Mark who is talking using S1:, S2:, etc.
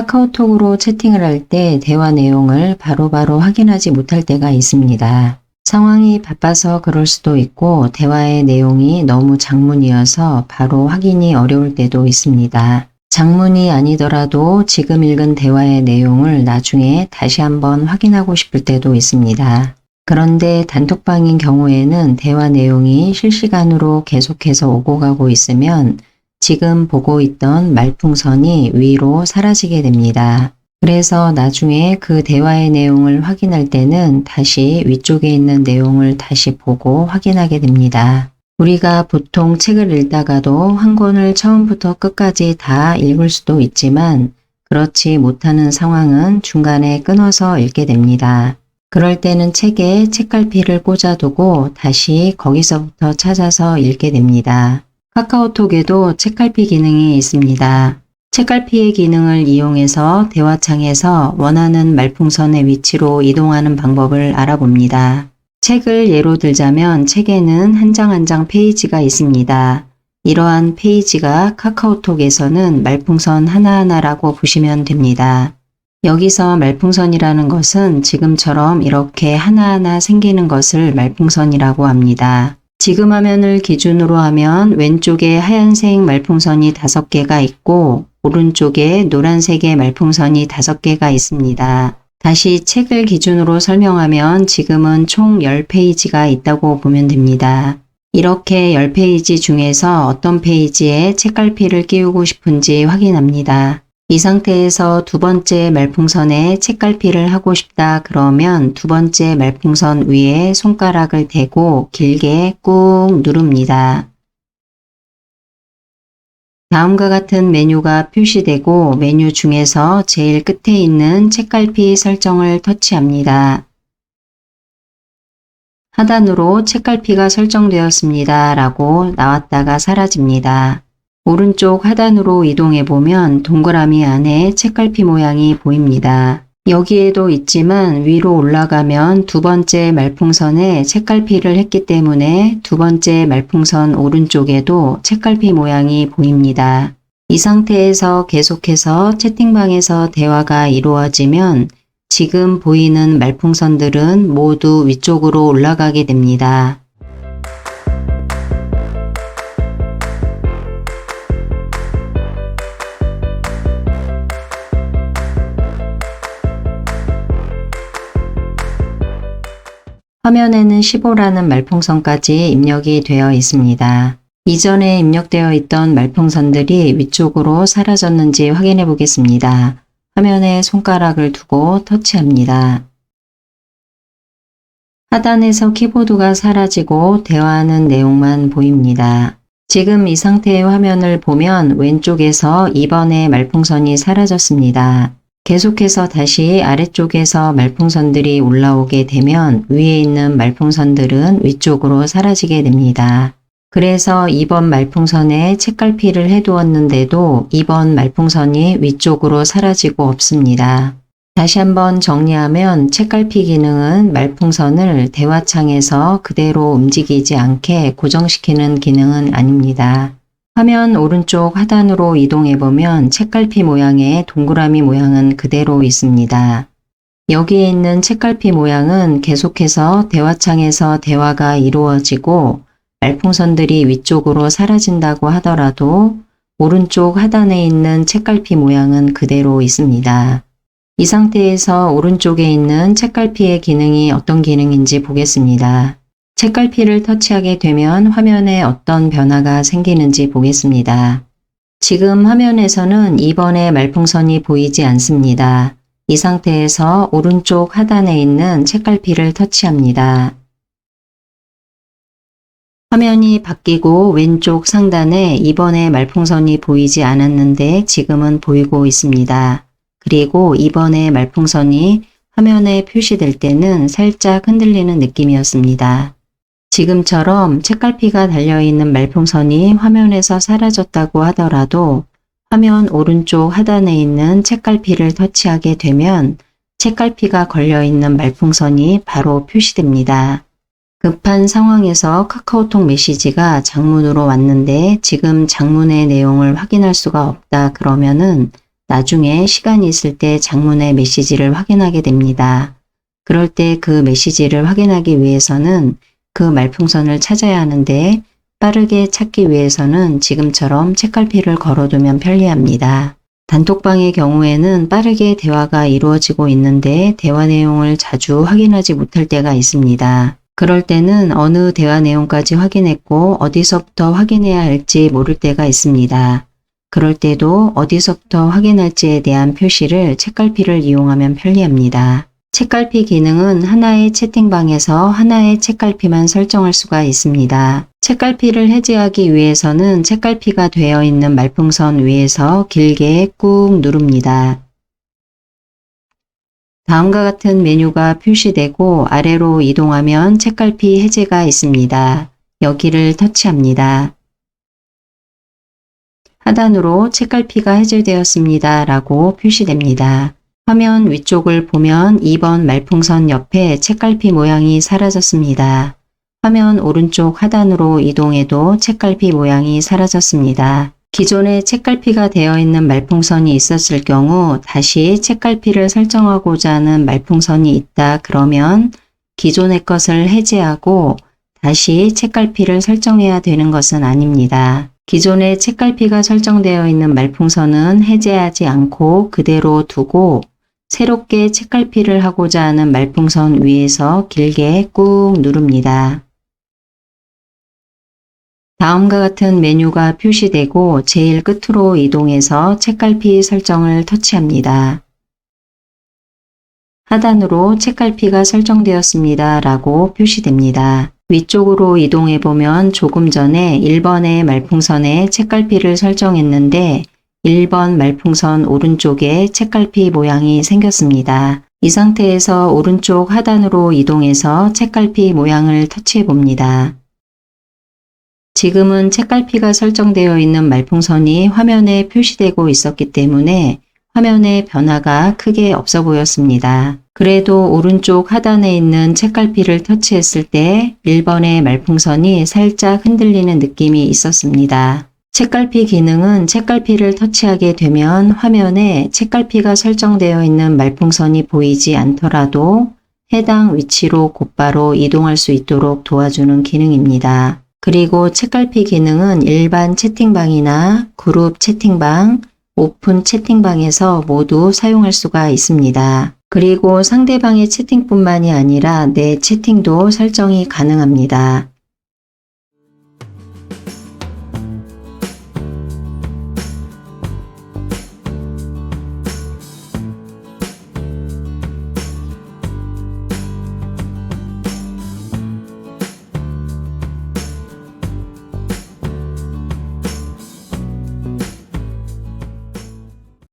S1: 카카오톡으로 채팅을 할 때 대화 내용을 바로 바로 확인하지 못할 때가 있습니다. 상황이 바빠서 그럴 수도 있고 대화의 내용이 너무 장문이어서 바로 확인이 어려울 때도 있습니다. 장문이 아니더라도 지금 읽은 대화의 내용을 나중에 다시 한번 확인하고 싶을 때도 있습니다. 그런데 단톡방인 경우에는 대화 내용이 실시간으로 계속해서 오고 가고 있으면 지금 보고 있던 말풍선이 위로 사라지게 됩니다. 그래서 나중에 그 대화의 내용을 확인할 때는 다시 위쪽에 있는 내용을 다시 보고 확인하게 됩니다. 우리가 보통 책을 읽다가도 한 권을 처음부터 끝까지 다 읽을 수도 있지만 그렇지 못하는 상황은 중간에 끊어서 읽게 됩니다. 그럴 때는 책에 책갈피를 꽂아두고 다시 거기서부터 찾아서 읽게 됩니다. 카카오톡에도 책갈피 기능이 있습니다. 책갈피의 기능을 이용해서 대화창에서 원하는 말풍선의 위치로 이동하는 방법을 알아봅니다. 책을 예로 들자면 책에는 한 장 한 장 페이지가 있습니다. 이러한 페이지가 카카오톡에서는 말풍선 하나하나라고 보시면 됩니다. 여기서 말풍선이라는 것은 지금처럼 이렇게 하나하나 생기는 것을 말풍선이라고 합니다. 지금 화면을 기준으로 하면 왼쪽에 하얀색 말풍선이 5개가 있고 오른쪽에 노란색의 말풍선이 5개가 있습니다. 다시 책을 기준으로 설명하면 지금은 총 10페이지가 있다고 보면 됩니다. 이렇게 10페이지 중에서 어떤 페이지에 책갈피를 끼우고 싶은지 확인합니다. 이 상태에서 두 번째 말풍선에 책갈피를 하고 싶다 그러면 두 번째 말풍선 위에 손가락을 대고 길게 꾹 누릅니다. 다음과 같은 메뉴가 표시되고 메뉴 중에서 제일 끝에 있는 책갈피 설정을 터치합니다. 하단으로 책갈피가 설정되었습니다 라고 나왔다가 사라집니다. 오른쪽 하단으로 이동해 보면 동그라미 안에 책갈피 모양이 보입니다. 여기에도 있지만 위로 올라가면 두 번째 말풍선에 책갈피를 했기 때문에 두 번째 말풍선 오른쪽에도 책갈피 모양이 보입니다. 이 상태에서 계속해서 채팅방에서 대화가 이루어지면 지금 보이는 말풍선들은 모두 위쪽으로 올라가게 됩니다. 화면에는 15라는 말풍선까지 입력이 되어 있습니다. 이전에 입력되어 있던 말풍선들이 위쪽으로 사라졌는지 확인해 보겠습니다. 화면에 손가락을 두고 터치합니다. 하단에서 키보드가 사라지고 대화하는 내용만 보입니다. 지금 이 상태의 화면을 보면 왼쪽에서 2번의 말풍선이 사라졌습니다. 계속해서 다시 아래쪽에서 말풍선들이 올라오게 되면 위에 있는 말풍선들은 위쪽으로 사라지게 됩니다. 그래서 2번 말풍선에 책갈피를 해두었는데도 2번 말풍선이 위쪽으로 사라지고 없습니다. 다시 한번 정리하면 책갈피 기능은 말풍선을 대화창에서 그대로 움직이지 않게 고정시키는 기능은 아닙니다. 화면 오른쪽 하단으로 이동해 보면 책갈피 모양의 동그라미 모양은 그대로 있습니다. 여기에 있는 책갈피 모양은 계속해서 대화창에서 대화가 이루어지고 말풍선들이 위쪽으로 사라진다고 하더라도 오른쪽 하단에 있는 책갈피 모양은 그대로 있습니다. 이 상태에서 오른쪽에 있는 책갈피의 기능이 어떤 기능인지 보겠습니다. 책갈피를 터치하게 되면 화면에 어떤 변화가 생기는지 보겠습니다. 지금 화면에서는 2번의 말풍선이 보이지 않습니다. 이 상태에서 오른쪽 하단에 있는 책갈피를 터치합니다. 화면이 바뀌고 왼쪽 상단에 2번의 말풍선이 보이지 않았는데 지금은 보이고 있습니다. 그리고 2번의 말풍선이 화면에 표시될 때는 살짝 흔들리는 느낌이었습니다. 지금처럼 책갈피가 달려있는 말풍선이 화면에서 사라졌다고 하더라도 화면 오른쪽 하단에 있는 책갈피를 터치하게 되면 책갈피가 걸려있는 말풍선이 바로 표시됩니다. 급한 상황에서 카카오톡 메시지가 장문으로 왔는데 지금 장문의 내용을 확인할 수가 없다 그러면은 나중에 시간이 있을 때 장문의 메시지를 확인하게 됩니다. 그럴 때 그 메시지를 확인하기 위해서는 그 말풍선을 찾아야 하는데 빠르게 찾기 위해서는 지금처럼 책갈피를 걸어두면 편리합니다. 단톡방의 경우에는 빠르게 대화가 이루어지고 있는데 대화 내용을 자주 확인하지 못할 때가 있습니다. 그럴 때는 어느 대화 내용까지 확인했고 어디서부터 확인해야 할지 모를 때가 있습니다. 그럴 때도 어디서부터 확인할지에 대한 표시를 책갈피를 이용하면 편리합니다. 책갈피 기능은 하나의 채팅방에서 하나의 책갈피만 설정할 수가 있습니다. 책갈피를 해제하기 위해서는 책갈피가 되어 있는 말풍선 위에서 길게 꾹 누릅니다. 다음과 같은 메뉴가 표시되고 아래로 이동하면 책갈피 해제가 있습니다. 여기를 터치합니다. 하단으로 책갈피가 해제되었습니다. 라고 표시됩니다. 화면 위쪽을 보면 2번 말풍선 옆에 책갈피 모양이 사라졌습니다. 화면 오른쪽 하단으로 이동해도 책갈피 모양이 사라졌습니다. 기존에 책갈피가 되어 있는 말풍선이 있었을 경우 다시 책갈피를 설정하고자 하는 말풍선이 있다 그러면 기존의 것을 해제하고 다시 책갈피를 설정해야 되는 것은 아닙니다. 기존에 책갈피가 설정되어 있는 말풍선은 해제하지 않고 그대로 두고 새롭게 책갈피를 하고자 하는 말풍선 위에서 길게 꾹 누릅니다. 다음과 같은 메뉴가 표시되고 제일 끝으로 이동해서 책갈피 설정을 터치합니다. 하단으로 책갈피가 설정되었습니다. 라고 표시됩니다. 위쪽으로 이동해 보면 조금 전에 1번의 말풍선에 책갈피를 설정했는데 1번 말풍선 오른쪽에 책갈피 모양이 생겼습니다. 이 상태에서 오른쪽 하단으로 이동해서 책갈피 모양을 터치해 봅니다. 지금은 책갈피가 설정되어 있는 말풍선이 화면에 표시되고 있었기 때문에 화면에 변화가 크게 없어 보였습니다. 그래도 오른쪽 하단에 있는 책갈피를 터치했을 때 1번의 말풍선이 살짝 흔들리는 느낌이 있었습니다. 책갈피 기능은 책갈피를 터치하게 되면 화면에 책갈피가 설정되어 있는 말풍선이 보이지 않더라도 해당 위치로 곧바로 이동할 수 있도록 도와주는 기능입니다. 그리고 책갈피 기능은 일반 채팅방이나 그룹 채팅방, 오픈 채팅방에서 모두 사용할 수가 있습니다. 그리고 상대방의 채팅뿐만이 아니라 내 채팅도 설정이 가능합니다.